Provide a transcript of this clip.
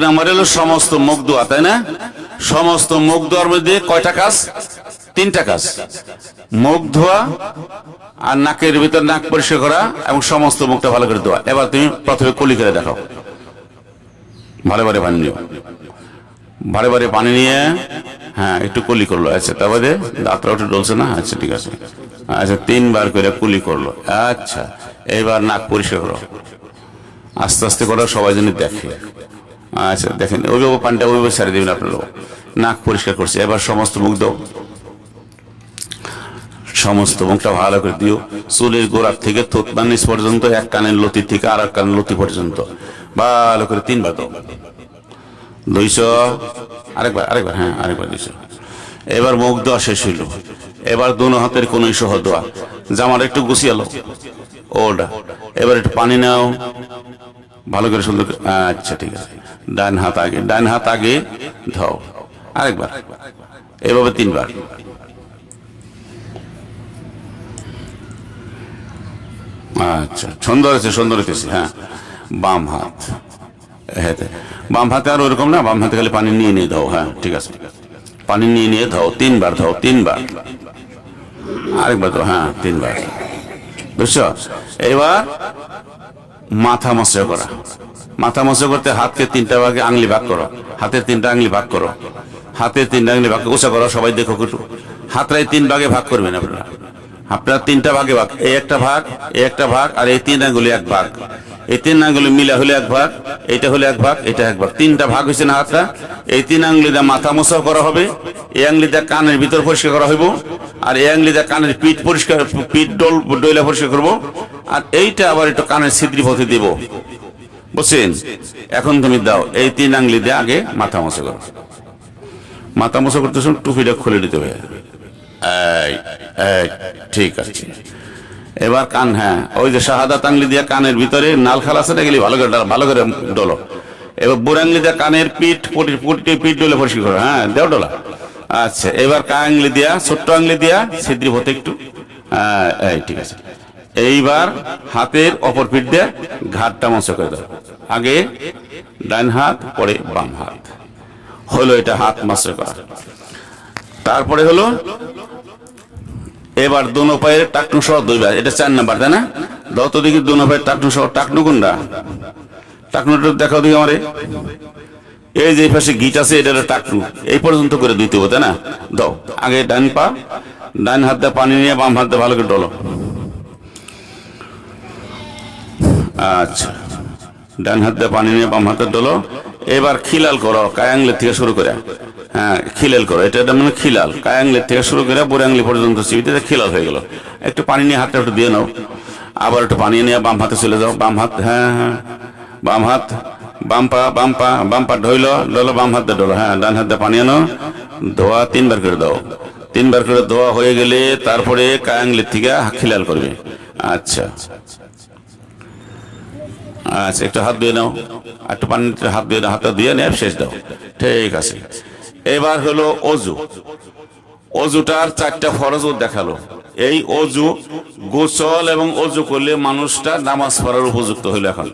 Number হলো সমস্ত মুখ দোয়া তাই না? সমস্ত মুখ ধোয়ার মধ্যে কয়টা কাজ? তিনটা কাজ। মুখ ধোয়া আর নাকের ভিতর নাক পরিষ্কার করা এবং সমস্ত মুখটা ভালো করে ধোয়া। এবার তুমি প্রথমে কলি করে দেখো ভালো ভালো পানি নিও। বারে বারে পানি নিয়ে হ্যাঁ একটু কলি করল। আচ্ছা তারপরে দাঁতটা একটু ডলছে না? আচ্ছা ঠিক আছে। আচ্ছা তিনবার করে কুলি করল। আচ্ছা এইবার নাক পরিষ্কার করো। আস্তে আস্তে করো, সবাই যেন দেখে। আচ্ছা দেখেন ওইভাবে পানিটা ওইভাবে সারি দেবেন আপনারা নাক পরিষ্কার করছে। এবার সমস্ত মুখ দাও। সমস্ত মুখটা ভালো করে দিও। চুলের গোড়ার থেকে নিচ পর্যন্ত, এক কানের লতি থেকে আর এক কানের লতি পর্যন্ত। ভালো করে তিনবার দাও। দুইশো, আরেকবার আরেকবার হ্যাঁ আরেকবার দুইশো। এবার মুখ দেওয়া শেষ হইল। এবার দুনো হাতের কোন সহ দেওয়া জামার একটু গুছিয়ে গুছিয়ালো ওটা। এবার একটু পানি নাও। ভালো করে সুন্দর আচ্ছা ঠিক আছে। ডান হাত আগে, ডান হাত আগে ধাও। আরেকবার। এভাবে তিনবার। আচ্ছা সুন্দর আছে, সুন্দর হইতেছে হ্যাঁ। বাম হাত। হ্যাঁ বাম হাতে আর ওরকম না, বাম হাতে খালি পানি নিয়ে নিয়ে দাও হ্যাঁ ঠিক আছে। পানি নিয়ে নিয়ে দাও তিনবার দাও তিনবার। আরেকবার দাও হ্যাঁ তিনবার। বুঝছ? এবার মাথা মশা করা। মাথা মশা করতে হাতকে তিনটা ভাগে আংলি ভাগ করো। হাতের তিনটা আংলি ভাগ করো। হাতের তিনটা আংলি ভাগ উঁচা করো, সবাই দেখো একটু হাতটাই তিন ভাগে ভাগ করবেন আপনারা। আপনারা তিনটা ভাগে ভাগ, এই একটা ভাগ, এই একটা ভাগ, আর এই তিন আঙ্গুলি এক ভাগ। এই তিন আঙ্গুলি মিলা হলে এক ভাগ এটা হলে এক ভাগ এটা এক ভাগ। তিনটা ভাগ হয়েছে না হাতটা এই তিন আঙ্গুলি দিয়ে মাথা মোছা করা হবে। এই দিয়ে কানের ভিতর পরিষ্কার করা হইব। আর এই দিয়ে কানের পিঠ পরিষ্কার, পিঠ ডোল, ডইলা পরিষ্কার করব। আর এইটা আবার একটু কানের ছিদ্রি পথে দিব। বুঝছেন এখন তুমি দাও এই তিন আঙ্গুলি দিয়ে আগে মাথা মশা করো। মাথা মশা করতে সময় টুপিটা খুলে দিতে হবে। ঠিক আছে। এবার কান হ্যাঁ ওই যে শাহাদা আংলি দিয়ে কানের ভিতরে নাল খাল আছে না গেলি ভালো করে ভালো করে ডলো। এবার বুড়াংলি দিয়ে কানের পিঠ পুটি পুটি পিঠ ডলে পরিষ্কার করো হ্যাঁ দেও ডলা। আচ্ছা এবার কা আংলি দিয়া ছোট্ট আংলি দিয়া ছিদ্রি হতে একটু। হ্যাঁ, ঠিক আছে। এইবার হাতের অপর পিঠ দিয়ে ঘাটটা মশা করে দাও। আগে ডান হাত, পরে বাম হাত। হলো এটা হাত মাসে করা। তারপরে হলো, এবার দোনো পায়ের টাকনু সহ দুইবার। এটা চার নাম্বার, তাই না? দাও তো দেখি দোনো পায়ের টাকনু সহ টাকনু কোনটা? টাকনুটা দেখাও দেখি আমারে। এই যে পাশে গিট আছে, এটা টাকনু। এই পর্যন্ত করে দিতে হবে, তাই না? দাও, আগে ডান পা, ডান হাত দিয়ে পানি নিয়ে বাম হাত ভালো করে ডলো। আচ্ছা ডান হাত দিয়ে পানি নিয়ে বাম হাতে ডলো এবার খিলাল করো কায়াংলের থেকে শুরু করে। হ্যাঁ খিলাল করো। এটা মানে খিলাল। কায়াংলের থেকে শুরু করে বুড়ে আংলি পর্যন্ত চিবিতে খিলাল হয়ে গেল। একটু পানি নিয়ে হাতটা একটু দিয়ে নাও। আবার একটু পানি নিয়ে বাম হাতে চলে যাও। বাম হাত হ্যাঁ হ্যাঁ। বাম হাত, বাম পা বাম পা বাম পা ঢইলো ডলো বাম হাতে ডলো হ্যাঁ ডান হাতে পানি আনো। ধোয়া তিনবার করে দাও। তিনবার করে ধোয়া হয়ে গেলে তারপরে কায়াংলির থেকে খিলাল করবে। আচ্ছা। আচ্ছা একটু হাত দিয়ে নাও। একটু পানিতে হাত দিয়ে হাতটা দিয়ে নেয় শেষ দাও। ঠিক আছে। এবার হলো অজু। অজুটার চারটা ফরজ দেখাল। এই অজু গোসল এবং অজু করলে মানুষটা নামাজ পড়ার উপযুক্ত হইল এখন।